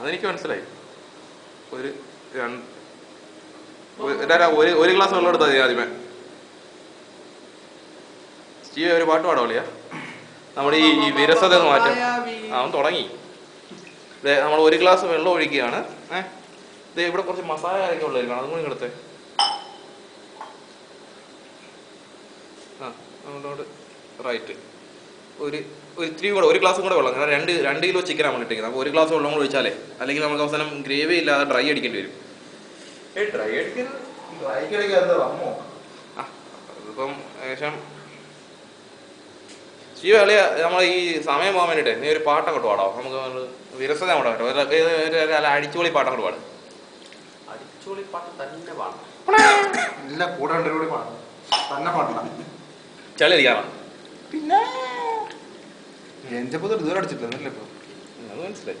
അതെനിക്ക് മനസ്സിലായി. ഒരു ഒരു- ഒരു ഗ്ലാസ് വെള്ളം എടുത്താൽ മതി ആദ്യമേ. സ്റ്റീവ് ഒരു പാട്ട് പാടവളിയാ നമ്മുടെ ഈ വിരസത മാറ്റാം. അവൻ തുടങ്ങി. നമ്മൾ ഒരു ഗ്ലാസ് വെള്ളം ഒഴിക്കുകയാണ്. ഏഹ് ദേ ഇവിടെ കുറച്ച് മസാല കാര്യങ്ങൾ ഉള്ളതായിരിക്കണം അതും കൂടി ഇങ്ങടുത്തെ ആ അങ്ങോട്ട്. റൈറ്റ്. ഒരു ഒരു ഇത്രയും കൂടെ ഒരു ഗ്ലാസ് കൂടെ വെള്ളം. കാരണം രണ്ട് രണ്ട് കിലോ ചിക്കൻ നമ്മൾ ഇട്ടിരിക്കുന്നത്. അപ്പോൾ ഒരു ഗ്ലാസ് വെള്ളം കൂടെ ഒഴിച്ചാലേ അല്ലെങ്കിൽ നമുക്ക് അവസാനം ഗ്രേവി ഇല്ലാതെ ഡ്രൈ അടിക്കേണ്ടി വരും. ഡ്രൈ ആ അതിപ്പം ഏകദേശം ശിവ അളിയ നമ്മൾ ഈ സമയം പോകാൻ വേണ്ടിയിട്ട് നീ ഒരു പാട്ടങ്ങോട്ട് പാടാം? നമുക്ക് ഒരു വിരസത അങ്ങോട്ട് പാട്ടോ അല്ല അടിച്ചുപൊളി പാടും. പാട്ട് തന്നെ പാടണം. ഇല്ല കൂടെ രണ്ടു കൂടി പാടണം. തന്നെ പാടണം. ചളി അടിക്കാറാണ് പിന്നെ എഞ്ചപ്പത് ഇതുവരെ അടിച്ചിട്ടില്ല ഇപ്പൊ? അത് മനസ്സിലായി.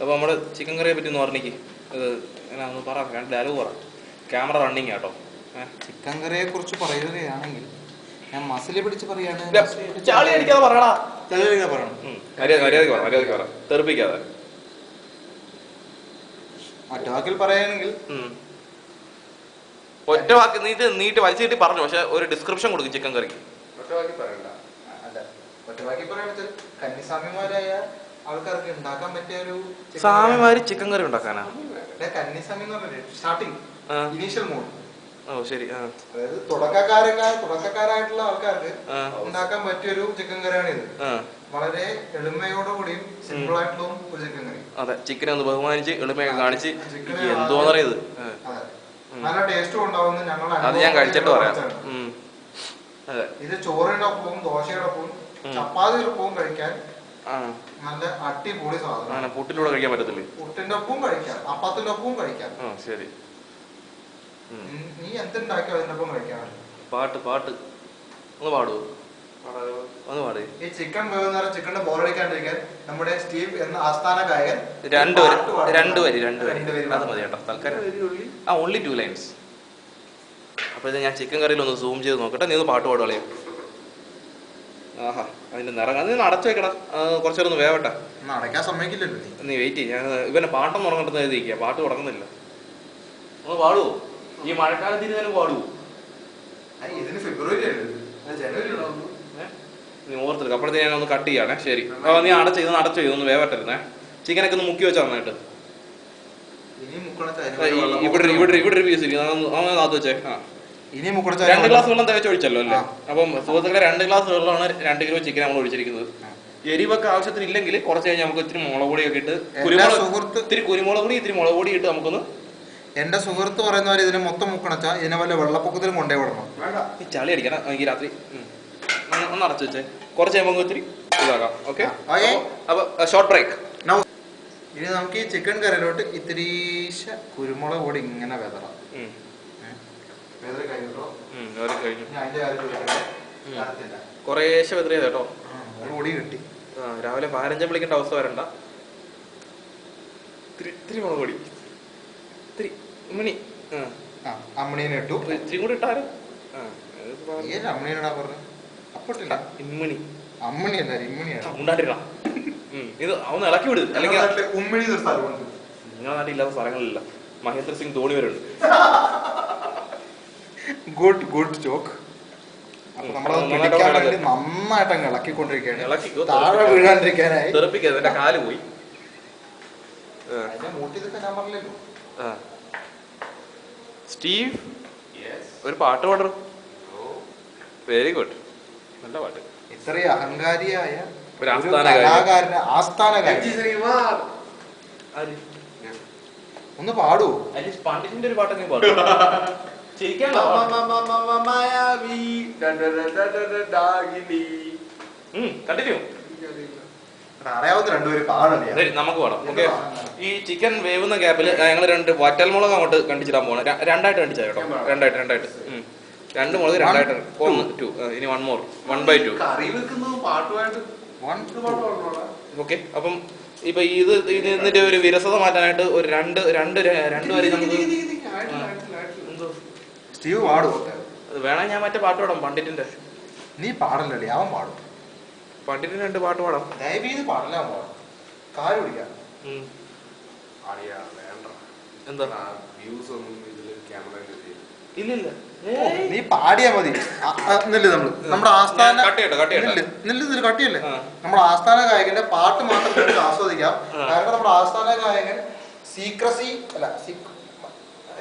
അപ്പോൾ നമ്മുടെ ചിക്കൻ കറിയെ പറ്റി ഒന്ന് പറഞ്ഞേക്ക്. ഇത് എന്നാ ഒന്ന് പറ ഡയലോഗ് പറ. ക്യാമറ റണ്ണിങ് ആട്ടോ. ചിക്കൻ കറിയെ കുറിച്ച് പറയുകയാണെങ്കിൽ ഞാൻ മസിൽ പിടിച്ച് പറയാണ്. ചാളി അടിക്കാതെ പറയടാ. ചളിയടിക്കാതെ പറയണം. ഉം. മര്യാദ മര്യാദയ്ക്ക് പറ മര്യാദയ്ക്ക് പറ. തെറിപ്പിക്കാതെ. മറ്റു വാക്കിൽ പറയുകയാണെങ്കിൽ. ഒറ്റ വാക്ക് നീട്ട് നീട്ട് വലിച്ചു കിട്ടി പറഞ്ഞു പക്ഷെ ഒരു ഡിസ്ക്രിപ്ഷൻ കൊടുക്കും ചിക്കൻ കറിക്ക് ഒറ്റവാക്കി പറയണ്ട. അല്ല ഒറ്റവാക്കി പറയാന്ന് കന്നിസ്വാമിമാരായ ആൾക്കാർക്ക് ഉണ്ടാക്കാൻ പറ്റിയ ഒരു സ്വാമിമാര് ചിക്കൻ കറി ഉണ്ടാക്കാനാ? കന്നിസ്വാമി എന്ന് പറഞ്ഞില്ലേ? സ്റ്റാർട്ടിങ്. ഇനീഷ്യൽ മോഡ് ഓ ശരി അതായത് തുടക്കക്കാരൊക്കെ തുടക്കക്കാരായിട്ടുള്ള ആൾക്കാർക്ക്. ഉണ്ടാക്കാൻ പറ്റിയൊരു ചിക്കൻ കറിയാണ് ഇത്. വളരെ എളിമയോടുകൂടിയും സിമ്പിൾ ആയിട്ടുള്ള ഒരു ചിക്കൻ കറി. അതെ ചിക്കൻ ഒന്ന് ബഹുമാനിച്ച് എളിമയൊക്കെ കാണിച്ച് എന്തോന്നറിയത്? നല്ല ടേസ്റ്റും ഉണ്ടാവുന്ന ഞങ്ങൾ അത് ഞാൻ കഴിച്ചിട്ട് പറയാം. ഇത് ചോറിനൊപ്പവും ഒപ്പവും ദോശയുടെ ഒപ്പവും ഉം. ചപ്പാത്തിയുടെ ഒപ്പവും കഴിക്കാൻ നല്ല അടിപൊളി സാധനം അങ്ങനെ പുട്ടിലൂടെ കഴിക്കാൻ പറ്റത്തില്ലേ? പുട്ടിന്റെ ഒപ്പവും കഴിക്കാം അപ്പത്തിന്റെ ഒപ്പവും കഴിക്കാം. ആ ശരി. നീ എന്തുണ്ടാക്കിയോ അതിന്റെ ഒപ്പം കഴിക്കാൻ പാട്ട് പാട്ട്. ഒന്ന് പാടുവോ? ഒന്ന് പാടേ. ഈ ചിക്കൻ വേവുന്ന ചിക്കന്റെ ബോറടിക്കാണ്ടിരിക്കാൻ നമ്മുടെ സ്റ്റീവ് എന്ന ആസ്ഥാന ഗായകൻ രണ്ട് വരി രണ്ട് വരി രണ്ട് വരി. അത് മതി കേട്ടോ തൽക്കാലം. ആ ഓൺലി ടു ലൈൻസ് അപ്പോൾ ഇത് ഞാൻ ചിക്കൻ കറിയിൽ ഒന്ന് സൂം ചെയ്ത് നോക്കട്ടെ. നീ ഒന്ന് പാട്ട് പാടുകളേ ആഹാ അതിന്റെ നിറം. അത് അടച്ചു വെക്കടാ കുറച്ചു നേരം വേവട്ടെ. അടയ്ക്കാൻ സമ്മതിക്കില്ലല്ലോ നീ. വെയിറ്റ് ചെയ്യ. ഞാൻ ഇവനെ പാട്ടം തുടങ്ങട്ടെന്ന് എഴുതിയിരിക്കുക പാട്ട് തുടങ്ങുന്നില്ല. ഒന്ന് പാടുവോ? ഈ മഴക്കാലത്ത് ഇരുന്നാലും പാടുവോ? ഇതിന് ഫെബ്രുവരി? നീ ഓർത്തെടുക്കും അപ്പോഴത്തേക്ക് ഞാൻ ഒന്ന് കട്ട് ചെയ്യാണേ. ശരി. ആ നീ അടച്ച് ഇതൊന്ന് അടച്ചു ഇതൊന്ന് ഒന്ന് വേവട്ടരുന്നേ. ചിക്കനൊക്കെ ഒന്ന് മുക്കി വെച്ചാൽ നന്നായിട്ട്. ഇവിടെ ഇവിടെ ഇവിടെ ഒരു പീസ് ഇരിക്കുന്നു അതൊന്ന് അത് വെച്ചേ. ആ. ഇനി രണ്ട് ഗ്ലാസ് വെള്ളം തികച്ച് ഒഴിച്ചല്ലോ അല്ലേ. അപ്പം സുഹൃത്തുക്കളെ രണ്ട് ഗ്ലാസ് വെള്ളമാണ് രണ്ട് കിലോ ചിക്കൻ നമ്മൾ ഒഴിച്ചിരിക്കുന്നത്. എരിവൊക്കെ ആവശ്യത്തിന് ഇല്ലെങ്കിൽ കുറച്ച് കഴിഞ്ഞാൽ നമുക്ക് ഇത്തിരി മുളക് പൊടിയൊക്കെ ഇട്ട് കുരുമുളക് സുഹൃത്ത് ഇത്തിരി കുരുമുളക് പൊടി ഇത്തിരി മുളക് പൊടി ഇട്ട് നമുക്കൊന്ന് എന്റെ സുഹൃത്ത് പറയുന്നവർ ഇതിനെ മൊത്തം മുക്കണച്ച ഇതിനെ വല്ല വെള്ളപ്പൊക്കത്തിലും കൊണ്ടേ വിടണം. ഈ ചളി അടിക്കണം എനിക്ക് രാത്രി. ഒന്ന് അടച്ചു വെച്ചേ. കുറച്ച് നമുക്ക് ഇത്തിരി ഇതാക്കാം ഓക്കെ ഓക്കേ. അപ്പൊ ഷോർട്ട് ബ്രേക്ക് ഇനി നമുക്ക് ഈ ചിക്കൻ കറിയിലോട്ട് ഇത്തിരീശ കുരുമുളക് പൊടി ഇങ്ങനെ വെതറാം. കുറേശ്ശെ വെതറിയത് കേട്ടോ. കിട്ടി. രാവിലെ പതിനഞ്ചം വിളിക്കേണ്ട അവസ്ഥ വരണ്ട. ഇത്തിരി മുളക് പൊടി. ഇത്തിരി മണി അമ്മണീനെ ഇട്ടു. ഇത്തിരി കൂടി ഇട്ടാലും ഇമ്മണി. അമ്മണി അല്ല ഇമ്മണിയാണ് ഇത് അവന്ന് ഇളക്കി വിട്. അല്ലെങ്കിൽ നിങ്ങളുടെ നാട്ടിൽ ഇല്ലാത്ത സ്ഥലങ്ങളില്ല മഹേന്ദ്ര സിംഗ് ധോണി വരെ ഉണ്ട്. ഗുഡ് ഗുഡ് ജോക്ക് അപ്പൊ. നമ്മളത് നന്നായിട്ട് പിടിക്കാൻ. വേണ്ടി നന്നായിട്ട് അങ്ങ് ഇളക്കിക്കൊണ്ടിരിക്കുകയാണ്. ഇളക്കി താഴെ വീഴാണ്ടിരിക്കാനായി. കാൽ പോയി. സ്റ്റീവ് ഒരു പാട്ട് പാടും. വെരി ഗുഡ് നല്ല പാട്ട്. ഇത്രയും അഹങ്കാരിയായ ഒരു. കലാകാരന് ആസ്ഥാനകാരൻ ഒന്ന് പാടുവോ പാട്ടിന്റെ പണ്ടിന്റെ ഒരു പാട്ടൊക്കെ പാടും. ചിരിക്കാനുള്ള കണ്ടിന്യൂ. അറിയാവുന്ന രണ്ടുപേര് പാടല്ലേ ശരി നമുക്ക് പാടാം. ഓക്കെ. ഈ ചിക്കൻ വേവുന്ന ഗ്യാപ്പിൽ ഞങ്ങൾ രണ്ട് വറ്റൽമുളക് അങ്ങോട്ട് കണ്ടിച്ചിടാൻ പോകണം രണ്ടായിട്ട് കണ്ടിച്ചാ കേട്ടോ. രണ്ടായിട്ട് രണ്ടായിട്ട്. രണ്ട് മുളക് രണ്ടായിട്ട്. ഒന്ന് ടു ഇനി one more one by two? Okay. അപ്പം ഇപ്പൊ ഇത് ഇത് ഇതിന്റെ ഒരു വിരസത മാറ്റാനായിട്ട് ഒരു രണ്ട് രണ്ട് രണ്ട് വരി നമുക്ക് സ്റ്റീവ് പാടുവോ? അത് വേണേ ഞാൻ മറ്റേ പാട്ട് പാടാം പണ്ഡിറ്റിന്റെ. നീ പാടല്ലേ അവൻ പാടും. പണ്ഡിറ്റിന് രണ്ട് പാട്ട് പാടാം. ദയവ് ചെയ്ത് പാടല്ലേ അവൻ പാടും. കാൽ പിടിക്കാം. ഉം. വേണ്ട. എന്താ? വ്യൂസ് ഒന്നും ക്യാമറ ഇല്ലില്ല. നീ പാടിയാ മതി. നില്ല് നമ്മൾ. നമ്മുടെ ആസ്ഥാന. നില്ല്, കട്ടിയല്ലേ. നമ്മുടെ ആസ്ഥാന ഗായകന്റെ പാട്ട് മാത്രം ആസ്വദിക്കാം. കാരണം നമ്മുടെ ആസ്ഥാന ഗായകൻ സീക്രസി അല്ല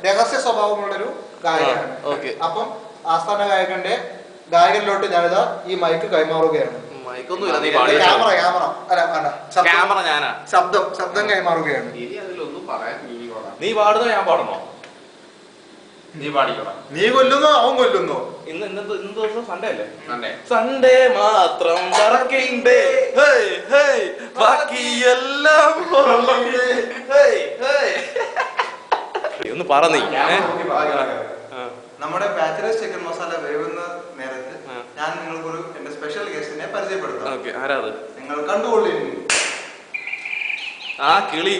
രഹസ്യ സ്വഭാവമുള്ളൊരു ഗായകനാണ്. അപ്പം ആസ്ഥാന ഗായകന്റെ ഗായകനിലോട്ട് ഞാനിതാ ഈ മൈക്ക് കൈമാറുകയാണ്. മൈക്കൊന്നുമില്ല ക്യാമറ ക്യാമറ. അല്ല അല്ല ശബ്ദം- ക്യാമറ ഞാനാ. ശബ്ദം ശബ്ദം കൈമാറുകയാണ്. ഇനി അതിലൊന്നും പറയാൻ നീ പാടുന്നോ ഞാൻ പാടണോ നീ പാടിക്കണം നീ കൊല്ലുന്നോ അവൻ കൊല്ലുന്നോ? ഇന്ന് ഇന്ന് ഇന്ന് ദിവസം സൺഡേ അല്ലേ? സൺഡേ സൺഡേ മാത്രം വർക്കിംഗ് ഡേ ഹേയ് ഹേയ് ബാക്കിയെല്ലാം. Hey hey. ഒന്ന് പറ നീ ഏ? ആ. നമ്മുടെ ബാച്ചിലേഴ്സ് ചിക്കൻ മസാല വേവുന്ന നേരത്ത് ഞാൻ ഞാൻ നിങ്ങൾക്കൊരു എന്റെ സ്പെഷ്യൽ ഗസ്റ്റിനെ പരിചയപ്പെടുത്താം. ആരാ നിങ്ങൾ കണ്ടുകൊള്ളി ആ കിളി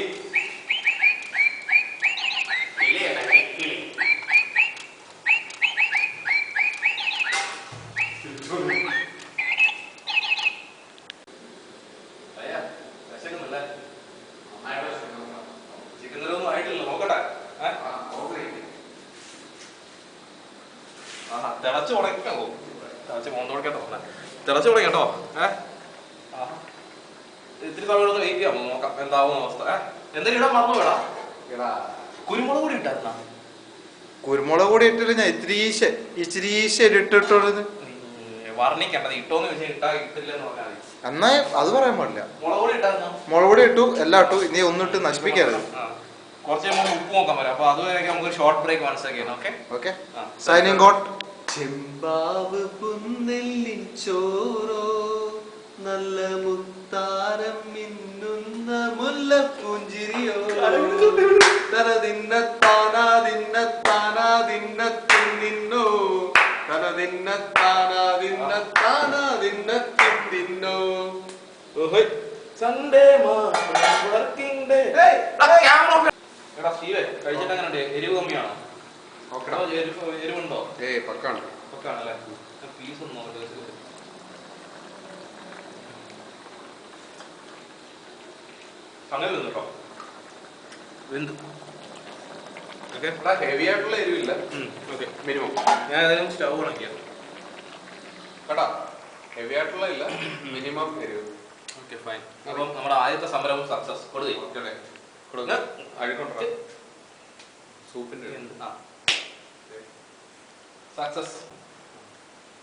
അയ്യാ, വിശക്കുന്നില്ലേ? ചിക്കൻ കറി ഒന്നും ആയിട്ടില്ല നോക്കട്ടെ ഏ? തിളച്ച് പോകും തിളച്ച് പോകുന്ന കൊടുക്കട്ടോ തിളച്ച് ഉടങ്ങി കേട്ടോ ഏ? ആഹാ. ഇത്തിരി സമയം വെയിറ്റ് ചെയ്യാം. നോക്കാം എന്താവും അവസ്ഥ. ഏഹ് എന്തെങ്കിലും ഇടാൻ മറന്നു വേടാ കുരുമുളക് കൂടി ഇട്ടാ കുരുമുളക് കൂടി ഇട്ടില്ല ഞാൻ. ഇത്തിരീശ ഇച്ചിരീശ ഇട്ടിട്ടുള്ളത് വർണിക്കണ്ടത് ഇട്ടോന്ന് ചോദിച്ചാൽ ഇട്ടാ ഇട്ടില്ലെന്ന് പറഞ്ഞാൽ എന്നാ അത് പറയാൻ പാടില്ല. മുളക് പൊടി ഇട്ടു. എല്ലാം ഇട്ടു. ഇനി ഒന്നിട്ട് നശിപ്പിക്കരുത്. കുറച്ച് ഉപ്പ് നോക്കാൻ പറയാം അപ്പൊ അതുവരെ നമുക്ക് ഷോർട്ട് ബ്രേക്ക് മനസ്സിലാക്കിയാണ് ഓക്കെ ഓക്കെ സൈനിങ് ഔട്ട് ചെമ്പാവ് പുന്നെല്ലിൻ ചോറോ നല്ല മുത്താരം മിന്നുന്ന മുല്ലപ്പൂഞ്ചിരിയോ. തനതിന്നത്താനാ തിന്നത്താനാ ദിന്നത്തിൻ നിന്നോ. തനതിന്നത്താനാ തിന്നത്താനാ ദിന്നത്തിൻ നിന്നോ. സൺഡേ വർക്കിംഗ് ഡേ എടാ സ്റ്റീവേ കഴിച്ചിട്ട് എരിവ് കമ്മിയാണോ? എടാ, എരിവ് എരിവുണ്ടോ? ഏയ് പക്കാണ്. ഒക്കെ ആണല്ലേ പീസ് ഒന്ന് നോക്കട്ടെ അങ്ങനെ നിന്നോ വെന്ത്. ഓക്കെ. ഹെവി ആയിട്ടുള്ള എരിവില്ല. ഓക്കെ. മിനിമം ഞാൻ ഏതായാലും സ്റ്റൗ ഉണക്കിയാണ് കേട്ടാ. ഹെവി ആയിട്ടുള്ള ഇല്ല. മിനിമം എരിവ്. ഓക്കെ ഫൈൻ അപ്പം നമ്മുടെ ആദ്യത്തെ സംരംഭം സക്സസ് കൊടുക്കേ. ഓക്കെ കൊടുക്ക. അഴുക്കൊണ്ടോ? സൂപ്പിന്റെ സക്സസ്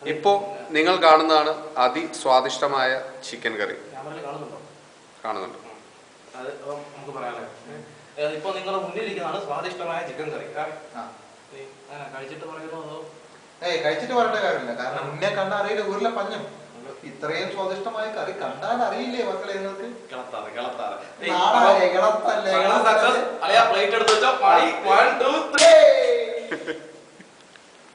ഇപ്പോ നിങ്ങൾ കാണുന്നതാണ് അതിസ്വാദിഷ്ടമായ ചിക്കൻ കറി. ക്യാമറയിൽ കാണുന്നുണ്ടോ? കാണുന്നുണ്ട്. അത് നമുക്ക് പറയാമല്ലേ ഏ, ഇപ്പൊ നിങ്ങളുടെ മുന്നിലിരിക്കുന്നതാണ് സ്വാദിഷ്ടമായ ചിക്കൻ കറി. കഴിച്ചിട്ട് ഏയ് കഴിച്ചിട്ട് പറയേണ്ട കാര്യമില്ല. കാരണം മുന്നേ കണ്ട അറിയില്ല ഊരിലെ പഞ്ഞം. ഇത്രയും സ്വാദിഷ്ടമായ കറി കണ്ടാൽ അറിയില്ലേ മക്കളെ നിങ്ങൾക്ക്? പ്ലേറ്റ് എടുത്ത് വെച്ചോ.